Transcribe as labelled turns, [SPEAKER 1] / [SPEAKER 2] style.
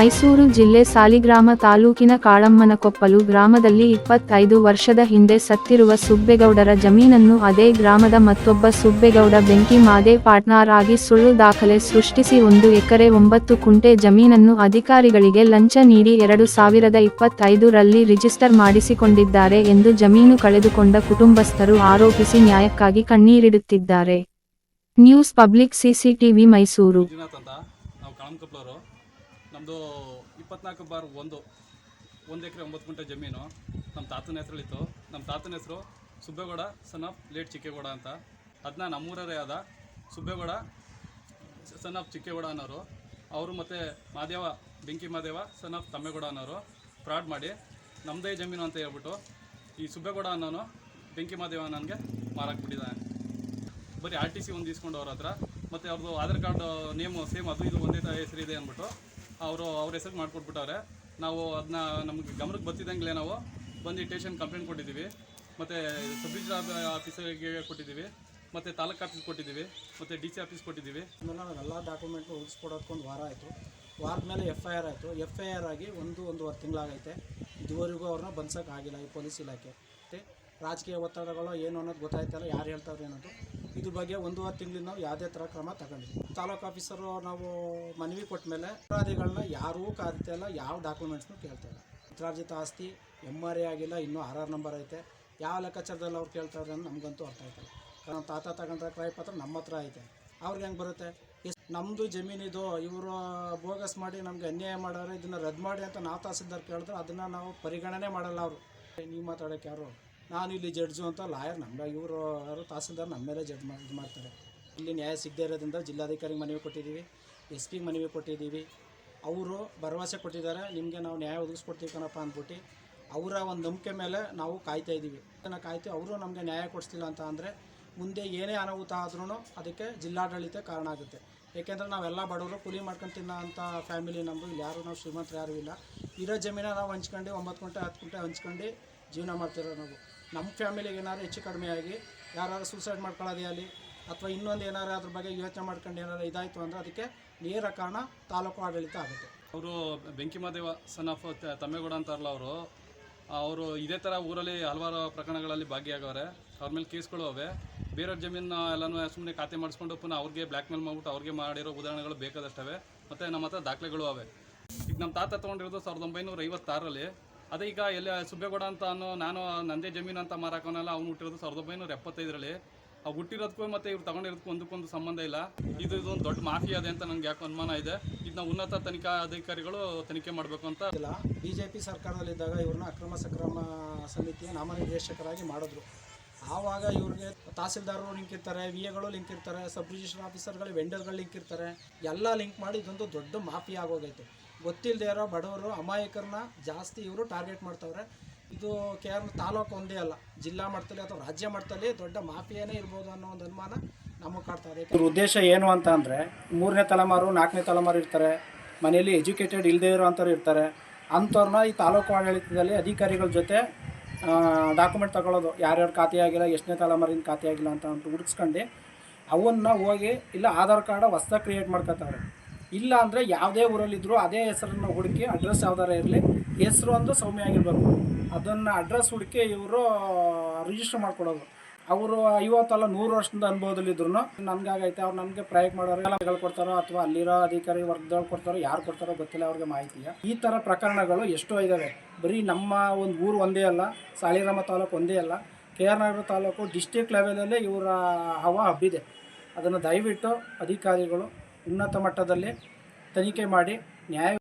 [SPEAKER 1] ಮೈಸೂರು ಜಿಲ್ಲೆ ಸಾಲಿಗ್ರಾಮ ತಾಲೂಕಿನ ಕಾಳಮ್ಮನಕೊಪ್ಪಲು ಗ್ರಾಮದಲ್ಲಿ ಇಪ್ಪತ್ತೈದು ವರ್ಷದ ಹಿಂದೆ ಸತ್ತಿರುವ ಸುಬ್ಬೇಗೌಡರ ಜಮೀನನ್ನು ಅದೇ ಗ್ರಾಮದ ಮತ್ತೊಬ್ಬ ಸುಬ್ಬೇಗೌಡ ಬೆಂಕಿ ಮಾದೇ ಪಾಟ್ನಾರ್ ಆಗಿ ಸುಳ್ಳು ದಾಖಲೆ ಸೃಷ್ಟಿಸಿ ಒಂದು ಎಕರೆ ಒಂಬತ್ತು ಕುಂಟೆ ಜಮೀನನ್ನು ಅಧಿಕಾರಿಗಳಿಗೆ ಲಂಚ ನೀಡಿ ಎರಡು ಸಾವಿರದ ಇಪ್ಪತ್ತೈದರಲ್ಲಿ ರಿಜಿಸ್ಟರ್ ಮಾಡಿಸಿಕೊಂಡಿದ್ದಾರೆ ಎಂದು ಜಮೀನು ಕಳೆದುಕೊಂಡ ಕುಟುಂಬಸ್ಥರು ಆರೋಪಿಸಿ ನ್ಯಾಯಕ್ಕಾಗಿ ಕಣ್ಣೀರಿಡುತ್ತಿದ್ದಾರೆ. News public CCTV Mysuru.
[SPEAKER 2] ನಮ್ಮದು ಇಪ್ಪತ್ನಾಲ್ಕು ಬಾರ್ ಒಂದು ಒಂದು ಎಕರೆ ಒಂಬತ್ತು ಗುಂಟೆ ಜಮೀನು. ನಮ್ಮ ತಾತನ ಹೆಸರಲ್ಲಿತ್ತು. ನಮ್ಮ ತಾತನ ಹೆಸರು Subbegowda son of late Chikkegowda ಅಂತ. ಅದನ್ನ ನಮ್ಮೂರರೇ ಆದ ಸುಬ್ಬೇಗೌಡ ಸನ್ ಆಫ್ ಚಿಕ್ಕೇಗೌಡ ಅನ್ನೋರು. ಅವರು ಮತ್ತು ಮಾದೇವ, ಬೆಂಕಿ ಮಾದೇವ ಸನ್ ಆಫ್ ತಮ್ಮೇಗೌಡ ಅನ್ನೋರು. ಫ್ರಾಡ್ ಮಾಡಿ ನಮ್ಮದೇ ಜಮೀನು ಅಂತ ಹೇಳ್ಬಿಟ್ಟು ಈ ಸುಬ್ಬೇಗೌಡ ಅನ್ನೋನು ಬೆಂಕಿ ಮಾದೇವ ನನಗೆ ಮಾರಾಕ್ಬಿಟ್ಟಿದ್ದಾನೆ ಬರೀ ಆರ್ ಟಿ ಸಿ ಒಂದು ಇಸ್ಕೊಂಡು ಅವ್ರ ಹತ್ರ. ಮತ್ತು ಅವ್ರದ್ದು ಆಧಾರ್ ಕಾರ್ಡ್, ನೇಮು ಸೇಮ್ ಅದು ಇದು ಒಂದೇ ತ ಹೆಸರು ಇದೆ ಅಂದ್ಬಿಟ್ಟು ಅವರು ಅವ್ರ ಹೆಸರು ಮಾಡಿಕೊಟ್ಬಿಟ್ಟವ್ರೆ. ನಾವು ಅದನ್ನ ನಮಗೆ ಗಮನಕ್ಕೆ ಬರ್ತಿದ್ದಂಗೆ ನಾವು ಬಂದು ಟೇಷನ್ ಕಂಪ್ಲೇಂಟ್ ಕೊಟ್ಟಿದ್ದೀವಿ. ಮತ್ತು ಸಬ್ ರಿಜಿಸ್ಟರ್ ಆಫೀಸರಿಗೆ ಕೊಟ್ಟಿದ್ದೀವಿ. ಮತ್ತು ತಾಲೂಕು ಆಫೀಸ್ ಕೊಟ್ಟಿದ್ದೀವಿ. ಮತ್ತು ಡಿ ಸಿ ಆಫೀಸ್ ಕೊಟ್ಟಿದ್ದೀವಿ.
[SPEAKER 3] ಆಮೇಲೆ ನಾವು ಎಲ್ಲ ಡಾಕ್ಯುಮೆಂಟು ಉಳಿಸ್ಕೊಡೋದ್ಕೊಂಡು ವಾರ ಆಯಿತು. ವಾರದ ಮೇಲೆ ಎಫ್ ಐ ಆರ್ ಆಯಿತು. ಎಫ್ ಐ ಆರ್ ಆಗಿ ಒಂದು ಒಂದೂವರೆ ತಿಂಗಳಾಗೈತೆ. ಇದುವರೆಗೂ ಅವ್ರನ್ನ ಬಂದ್ಸೋಕ್ಕಾಗಿಲ್ಲ ಈ ಪೊಲೀಸ್ ಇಲಾಖೆ. ಮತ್ತು ರಾಜಕೀಯ ಒತ್ತಡಗಳು ಏನು ಅನ್ನೋದು ಗೊತ್ತಾಯ್ತಲ್ಲ, ಯಾರು ಹೇಳ್ತಾವ್ರೆ ಅನ್ನೋದು. ಇದ್ರ ಬಗ್ಗೆ ಒಂದೂವರೆ ತಿಂಗಳಿಂದ ನಾವು ಯಾವುದೇ ಥರ ಕ್ರಮ ತಗೊಂಡಿದ್ವಿ ತಾಲೂಕು ಆಫೀಸರು ನಾವು ಮನವಿ ಕೊಟ್ಟ ಮೇಲೆ ಅಪರಾಧಿಗಳನ್ನ ಯಾರೂ ಕಾದಿತಾ ಇಲ್ಲ, ಯಾವ ಡಾಕ್ಯುಮೆಂಟ್ಸ್ನು ಕೇಳ್ತಾ ಇಲ್ಲ. ಪಿತ್ರಾರ್ಜಿತ ಆಸ್ತಿ ಎಂ ಆರ್ ಎ ಆಗಿಲ್ಲ, ಇನ್ನೂ ಆರ್ ಆರ್ ನಂಬರ್ ಐತೆ. ಯಾವ ಲೆಕ್ಕಾಚಾರದಲ್ಲಿ ಅವ್ರು ಕೇಳ್ತಾ ಇದ್ದಾರೆ ನಮಗಂತೂ ಅರ್ಥ ಆಯ್ತಲ್ಲ. ಕಾರಣ ತಾತ ತಗೊಂಡ್ರೆ ಕ್ರಯ ಪತ್ರ ನಮ್ಮ ಹತ್ರ ಐತೆ. ಅವ್ರಿಗೆ ಹೆಂಗೆ ಬರುತ್ತೆ? ನಮ್ಮದು ಜಮೀನಿದು ಇವರು ಬೋಗಸ್ ಮಾಡಿ ನಮಗೆ ಅನ್ಯಾಯ ಮಾಡೋರು, ಇದನ್ನು ರದ್ದು ಮಾಡಿ ಅಂತ ನಾವು ತಹಸೀಲ್ದಾರ್ ಕೇಳಿದ್ರೆ ಅದನ್ನು ನಾವು ಪರಿಗಣನೆ ಮಾಡಲ್ಲ ಅವರು. ನೀವು ಮಾತಾಡೋಕೆ ಯಾರು? ನಾನು ಇಲ್ಲಿ ಜಡ್ಜು ಅಂತ ಲಾಯರ್ ನಮ್ಮ ಇವರು ಯಾರು ತಹಸೀಲ್ದಾರ್ ನಮ್ಮ ಮೇಲೆ ಜಡ್ಜ್ ಇದು ಮಾಡ್ತಾರೆ. ಇಲ್ಲಿ ನ್ಯಾಯ ಸಿಗದೇ ಇರೋದ್ರಿಂದ ಜಿಲ್ಲಾಧಿಕಾರಿಗೆ ಮನವಿ ಕೊಟ್ಟಿದ್ದೀವಿ, ಎಸ್ ಪಿಗೆ ಮನವಿ ಕೊಟ್ಟಿದ್ದೀವಿ. ಅವರು ಭರವಸೆ ಕೊಟ್ಟಿದ್ದಾರೆ, ನಿಮಗೆ ನಾವು ನ್ಯಾಯ ಒದಗಿಸ್ಕೊಡ್ತೀವಿ ಕಣಪ್ಪ ಅಂದ್ಬಿಟ್ಟು ಅವರ ಒಂದು ನಂಬಿಕೆ ಮೇಲೆ ನಾವು ಕಾಯ್ತಾ ಇದ್ದೀವಿ ಅದನ್ನು ಕಾಯ್ತೀವಿ ಅವರು ನಮಗೆ ನ್ಯಾಯ ಕೊಡಿಸ್ತಿಲ್ಲ ಅಂತ ಅಂದರೆ ಮುಂದೆ ಏನೇ ಅನಾಹುತ ಆದ್ರೂ ಅದಕ್ಕೆ ಜಿಲ್ಲಾಡಳಿತ ಕಾರಣ ಆಗುತ್ತೆ. ಏಕೆಂದರೆ ನಾವೆಲ್ಲ ಬಡವರು ಕೂಲಿ ಮಾಡ್ಕೊಂಡು ತಿನ್ನೋ ಅಂಥ ಫ್ಯಾಮಿಲಿ ನಮ್ಮದು ಇಲ್ಲಿ ಯಾರು ನಾವು ಶ್ರೀಮಂತರು ಯಾರೂ ಇಲ್ಲ. ಇರೋ ಜಮೀನ ನಾವು ಹಂಚ್ಕೊಂಡು ಒಂಬತ್ತು ಗಂಟೆ, ಹತ್ತು ಗಂಟೆ ಹಂಚ್ಕೊಂಡು ಜೀವನ ಮಾಡ್ತಿರೋ ನಾವು. ನಮ್ಮ ಫ್ಯಾಮಿಲಿಗೆ ಏನಾದ್ರು ಹೆಚ್ಚು ಕಡಿಮೆ ಆಗಿ ಯಾರು ಸೂಸೈಡ್ ಮಾಡ್ಕೊಳ್ಳೋದೇ ಆಗಲಿ ಅಥವಾ ಇನ್ನೊಂದು ಏನಾರು ಅದ್ರ ಬಗ್ಗೆ ಯೋಚನೆ ಮಾಡ್ಕೊಂಡು ಏನಾದ್ರು ಇದಾಯಿತು ಅಂದರೆ ಅದಕ್ಕೆ ನೇರ ಕಾರಣ ತಾಲೂಕು ಆಡಳಿತ ಆಗುತ್ತೆ.
[SPEAKER 2] ಅವರು ಬೆಂಕಿ ಮಾದೇವ ಸನ್ ಆಫ್ ತಮ್ಮೇಗೌಡ ಅಂತಾರಲ್ಲ ಅವರು ಅವರು ಇದೇ ಥರ ಊರಲ್ಲಿ ಹಲವಾರು ಪ್ರಕರಣಗಳಲ್ಲಿ ಭಾಗಿಯಾಗವ್ರೆ. ಅವ್ರ ಮೇಲೆ ಕೇಸ್ಗಳು ಅವೆ. ಬೇರೆಯವ್ರ ಜಮೀನು ಎಲ್ಲನೂ ಸುಮ್ಮನೆ ಖಾತೆ ಮಾಡಿಸ್ಕೊಂಡು ಪುನಃ ಅವ್ರಿಗೆ ಬ್ಲ್ಯಾಕ್ ಮೇಲ್ ಮಾಡ್ಬಿಟ್ಟು ಅವ್ರಿಗೆ ಮಾಡಿರೋ ಉದಾಹರಣೆಗಳು ಬೇಕಾದಷ್ಟವೆ. ಮತ್ತು ನಮ್ಮ ಹತ್ರ ದಾಖಲೆಗಳು ಅವೆ. ಈಗ ನಮ್ಮ ತಾತ ತೊಗೊಂಡಿರೋದು ಸಾವಿರದ ಒಂಬೈನೂರ ಐವತ್ತಾರರಲ್ಲಿ ಅದೇ ಈಗ ಎಲ್ಲ ಸುಬ್ಬೇಗೌಡ ಅಂತ ಅನ್ನೋ ನಾನು, ನಂದೇ ಜಮೀನು ಅಂತ ಮಾರಾಕೋನಲ್ಲ ಅವ್ನು ಹುಟ್ಟಿರೋದು ಸಾವಿರದ ಒಂಬೈನೂರ ಎಪ್ಪತ್ತೈದರಲ್ಲಿ. ಅವ್ ಹುಟ್ಟಿರೋದಕ್ಕೂ ಮತ್ತು ಇವ್ರು ತಗೊಂಡಿರೋದಕ್ಕೂ ಒಂದಕ್ಕೊಂದು ಸಂಬಂಧ ಇಲ್ಲ. ಇದು ಇದೊಂದು ದೊಡ್ಡ ಮಾಫಿಯಾ ಇದೆ ಅಂತ ನನಗೆ ಯಾಕೆ ಅನುಮಾನ ಇದೆ. ಇದನ್ನ ಉನ್ನತ ತನಿಖಾ ಅಧಿಕಾರಿಗಳು ತನಿಖೆ ಮಾಡಬೇಕು ಅಂತ.
[SPEAKER 3] ಇಲ್ಲ ಬಿ ಜೆ ಪಿ ಸರ್ಕಾರದಲ್ಲಿದ್ದಾಗ ಇವ್ರನ್ನ ಅಕ್ರಮ ಸಕ್ರಮ ಸಮಿತಿಯ ನಾಮನಿರ್ದೇಶಕರಾಗಿ ಮಾಡಿದ್ರು. ಆವಾಗ ಇವ್ರಿಗೆ ತಹಸೀಲ್ದಾರರು ಲಿಂಕ್ ಇರ್ತಾರೆ, ವಿ ಎಗಳು ಲಿಂಕ್ ಇರ್ತಾರೆ, ಸಬ್ ರಿಜಿಸ್ಟರ್ ಆಫೀಸರ್ಗಳು, ವೆಂಡರ್ಗಳು ಲಿಂಕ್ ಇರ್ತಾರೆ. ಎಲ್ಲ ಲಿಂಕ್ ಮಾಡಿ ಇದೊಂದು ದೊಡ್ಡ ಮಾಫಿಯಾ ಆಗೋಗೈತೆ. ಗೊತ್ತಿಲ್ಲದೆ ಇರೋ ಬಡವರು, ಅಮಾಯಕರನ್ನ ಜಾಸ್ತಿ ಇವರು ಟಾರ್ಗೆಟ್ ಮಾಡ್ತವ್ರೆ. ಇದು ಕೇವಲ ತಾಲೂಕು ಒಂದೇ ಅಲ್ಲ, ಜಿಲ್ಲಾ ಮಟ್ಟದಲ್ಲಿ ಅಥವಾ ರಾಜ್ಯ ಮಟ್ಟದಲ್ಲಿ ದೊಡ್ಡ ಮಾಫಿಯಾನೇ ಇರ್ಬೋದು ಅನ್ನೋ ಒಂದು ಅನುಮಾನ ನಮಗೆ ಕಾಡ್ತಾರೆ ಇವ್ರ ಉದ್ದೇಶ ಏನು ಅಂತ ಅಂದರೆ, ಮೂರನೇ ತಲೆಮಾರು, ನಾಲ್ಕನೇ ತಲೆಮಾರು ಇರ್ತಾರೆ, ಮನೆಯಲ್ಲಿ ಎಜುಕೇಟೆಡ್ ಇಲ್ಲದೇ ಇರೋವಂಥವ್ರು ಇರ್ತಾರೆ. ಅಂಥವ್ರನ್ನ ಈ ತಾಲೂಕು ಆಡಳಿತದಲ್ಲಿ ಅಧಿಕಾರಿಗಳ ಜೊತೆ ಡಾಕ್ಯುಮೆಂಟ್ ತಗೊಳ್ಳೋದು. ಯಾರ್ಯಾರು ಖಾತೆ ಆಗಿಲ್ಲ, ಎಷ್ಟನೇ ತಲೆಮಾರಿನ ಖಾತೆ ಆಗಿಲ್ಲ ಅಂತ ಅಂತ ಹುಡುಕ್ಸ್ಕೊಂಡು ಅವನ್ನ ಹೋಗಿ, ಇಲ್ಲ ಆಧಾರ್ ಕಾರ್ಡ್ ಹೊಸ್ದಾಗಿ ಕ್ರಿಯೇಟ್ ಮಾಡ್ಕೊತಾರೆ ಇಲ್ಲ ಅಂದರೆ ಯಾವುದೇ ಊರಲ್ಲಿದ್ದರೂ ಅದೇ ಹೆಸರನ್ನು ಹುಡುಕಿ ಅಡ್ರೆಸ್ ಯಾವ್ದಾರ ಇರಲಿ. ಹೆಸರು ಅಂದರೆ ಸೌಮ್ಯ ಆಗಿರಬೇಕು. ಅದನ್ನು ಅಡ್ರೆಸ್ ಹುಡುಕಿ ಇವರು ರಿಜಿಸ್ಟರ್ ಮಾಡ್ಕೊಡೋದು. ಅವರು ಐವತ್ತಲ್ಲ ನೂರು ವರ್ಷದಿಂದ ಅನುಭವದಲ್ಲಿದ್ರು ನನ್ಗಾಗೈತೆ, ಅವ್ರು ನನಗೆ ಪ್ರಯೋಗ ಮಾಡೋರು ಎಲ್ಲ ಕೊಡ್ತಾರೋ ಅಥವಾ ಅಲ್ಲಿರೋ ಅಧಿಕಾರಿ ವರ್ಗದವ್ರು ಕೊಡ್ತಾರೋ, ಯಾರು ಕೊಡ್ತಾರೋ ಗೊತ್ತಿಲ್ಲ ಅವ್ರಿಗೆ ಮಾಹಿತಿಯ ಈ ಥರ ಪ್ರಕರಣಗಳು ಎಷ್ಟೋ ಇದ್ದಾವೆ ಬರೀ ನಮ್ಮ ಒಂದು ಊರು ಒಂದೇ ಅಲ್ಲ, ಸಾಲಿರಾಮ ತಾಲೂಕು ಒಂದೇ ಅಲ್ಲ. K R Nagar taluk district ಲೆವೆಲಲ್ಲೇ ಇವರ ಹವಾ ಹಬ್ಬಿದೆ. ಅದನ್ನು ದಯವಿಟ್ಟು ಅಧಿಕಾರಿಗಳು ಉನ್ನತ ಮಟ್ಟದಲ್ಲಿ ತನಿಖೆ ಮಾಡಿ ನ್ಯಾಯ